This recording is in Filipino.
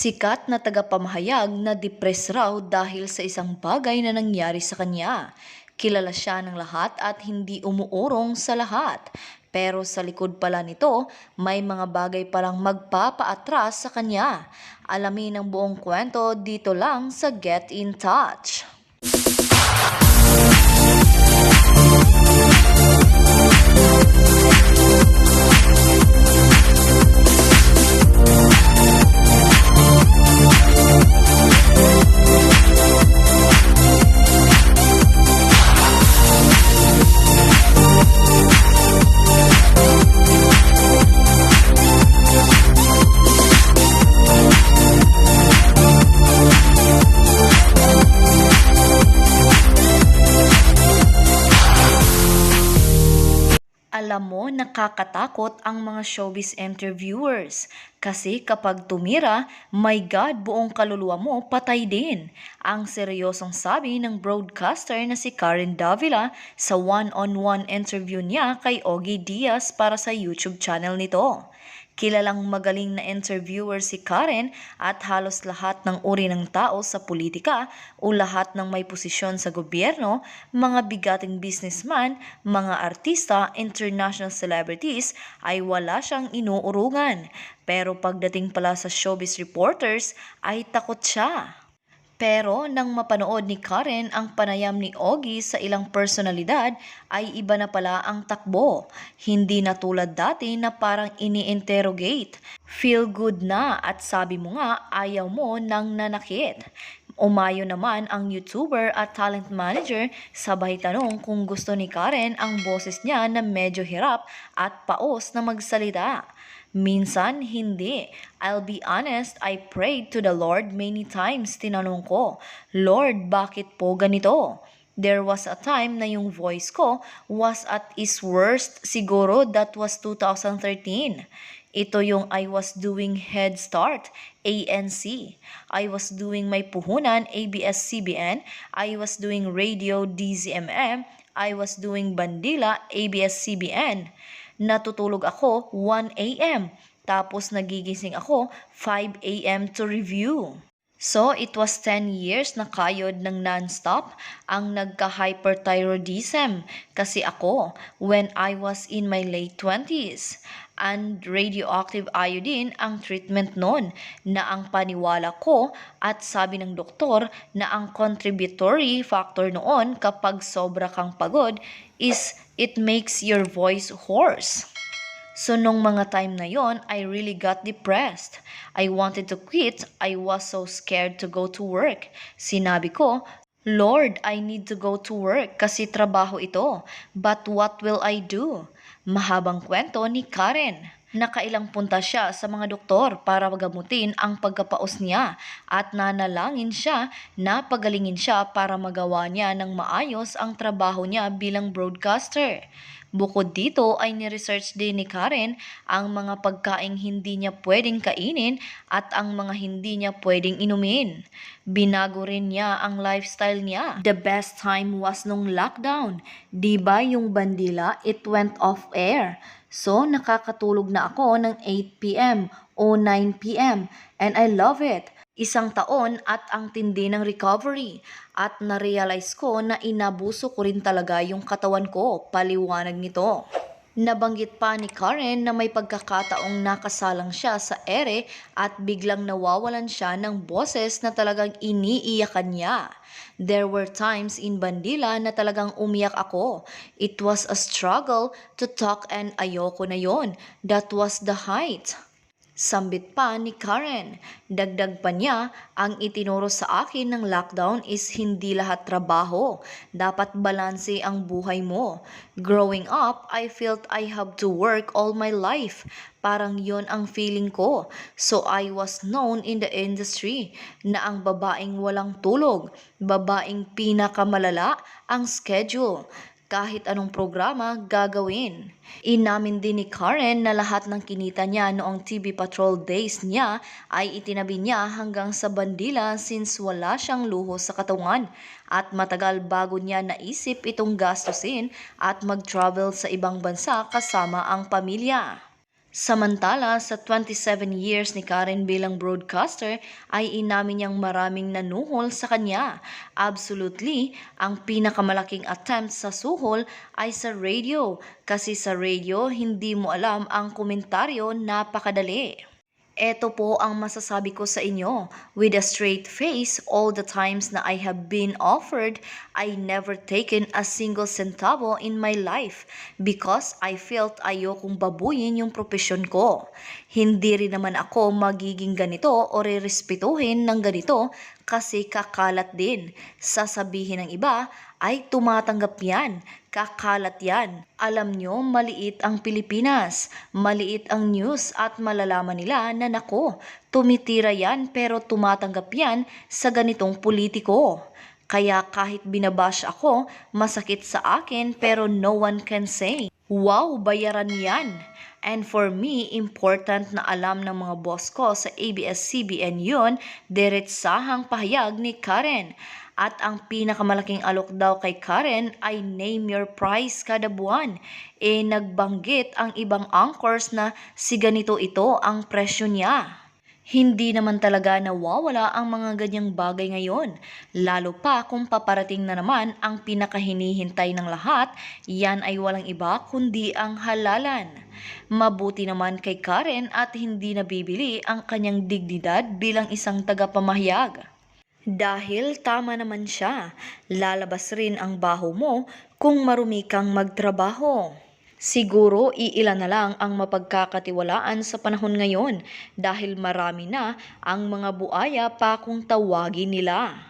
Sikat na tagapamahayag na depress raw dahil sa isang bagay na nangyari sa kanya. Kilala siya ng lahat at hindi umuurong sa lahat. Pero sa likod pala nito, may mga bagay palang magpapaatras sa kanya. Alamin ang buong kwento dito lang sa Get in Touch. Alam mo, nakakatakot ang mga showbiz interviewers. Kasi kapag tumira, my God, buong kaluluwa mo patay din. Ang seryosong sabi ng broadcaster na si Karen Davila sa one-on-one interview niya kay Ogie Diaz para sa YouTube channel nito. Kilalang magaling na interviewer si Karen at halos lahat ng uri ng tao sa politika o lahat ng may posisyon sa gobyerno, mga bigating businessman, mga artista, international celebrities ay wala siyang inuurungan. Pero pagdating pala sa showbiz reporters ay takot siya. Pero nang mapanood ni Karen ang panayam ni Ogie sa ilang personalidad ay iba na pala ang takbo. Hindi na tulad dati na parang ini-interrogate. Feel good na at sabi mo nga ayaw mo nang nanakit. Umayo naman ang YouTuber at talent manager sabay tanong kung gusto ni Karen ang boses niya na medyo hirap at paos na magsalita. Minsan, hindi. I'll be honest, I prayed to the Lord many times. Tinanong ko, Lord, bakit po ganito? There was a time na yung voice ko was at its worst. Siguro that was 2013. Ito yung I was doing Head Start, ANC. I was doing may puhunan, ABS-CBN. I was doing radio, DZMM. I was doing Bandila, ABS-CBN. Natutulog ako 1 a.m. Tapos nagigising ako 5 a.m. to review. So, it was 10 years na kayod ng non-stop ang nagka-hyperthyroidism kasi ako when I was in my late 20s. And radioactive iodine ang treatment noon na ang paniwala ko at sabi ng doktor na ang contributory factor noon kapag sobra kang pagod is it makes your voice hoarse. So nung mga time na yon, I really got depressed. I wanted to quit. I was so scared to go to work. Sinabi ko, Lord, I need to go to work kasi trabaho ito. But what will I do? Mahabang kwento ni Karen. Nakailang punta siya sa mga doktor para magamutin ang pagkapaos niya at nanalangin siya na pagalingin siya para magawa niya ng maayos ang trabaho niya bilang broadcaster. Bukod dito ay ni-research din ni Karen ang mga pagkaing hindi niya pwedeng kainin at ang mga hindi niya pwedeng inumin. Binago rin niya ang lifestyle niya. The best time was nung lockdown. Di ba yung bandila, it went off air. So, nakakatulog na ako ng 8pm o 9pm and I love it. Isang taon at ang tindi ng recovery at na-realize ko na inabuso ko rin talaga yung katawan ko, paliwanag nito. Nabanggit pa ni Karen na may pagkakataong nakasalang siya sa ere at biglang nawawalan siya ng boses na talagang iniiyakan niya. There were times in Bandila na talagang umiyak ako. It was a struggle to talk and ayoko na yon. That was the height. Sambit pa ni Karen. Dagdag pa niya, ang itinuro sa akin ng lockdown is hindi lahat trabaho. Dapat balanse ang buhay mo. Growing up, I felt I have to work all my life. Parang yon ang feeling ko. So I was known in the industry na ang babaeng walang tulog, babaeng pinakamalala ang schedule kahit anong programa gagawin. Inamin din ni Karen na lahat ng kinita niya noong TV Patrol days niya ay itinabi niya hanggang sa bandila since wala siyang luho sa katawan at matagal bago niya naisip itong gastusin at mag-travel sa ibang bansa kasama ang pamilya. Samantala, sa 27 years ni Karen bilang broadcaster, ay inamin niyang maraming nanuhol sa kanya. Absolutely, ang pinakamalaking attempt sa suhol ay sa radio. Kasi sa radio, hindi mo alam ang komentaryo napakadali. Ito po ang masasabi ko sa inyo. With a straight face, all the times na I have been offered, I never taken a single centavo in my life because I felt ayokong babuyin yung profesyon ko. Hindi rin naman ako magiging ganito o rerespetuhin ng ganito kasi kakalat din. Sasabihin ng iba ay tumatanggap yan. Kakalat yan. Alam nyo, maliit ang Pilipinas. Maliit ang news at malalaman nila na nako, tumitira yan pero tumatanggap yan sa ganitong politiko. Kaya kahit binabash ako, masakit sa akin pero no one can say, Wow, bayaran yan! And for me, important na alam ng mga boss ko sa ABS-CBN yun, diretsahang pahayag ni Karen. At ang pinakamalaking alok daw kay Karen ay name your price kada buwan. E nagbanggit ang ibang anchors na si ganito ito ang presyo niya. Hindi naman talaga nawawala ang mga ganyang bagay ngayon. Lalo pa kung paparating na naman ang pinakahinihintay ng lahat, yan ay walang iba kundi ang halalan. Mabuti naman kay Karen at hindi nabibili ang kanyang dignidad bilang isang tagapamahayag. Dahil tama naman siya, lalabas rin ang baho mo kung marumi kang magtrabaho. Siguro iilan na lang ang mapagkakatiwalaan sa panahon ngayon dahil marami na ang mga buaya pa kung tawagin nila.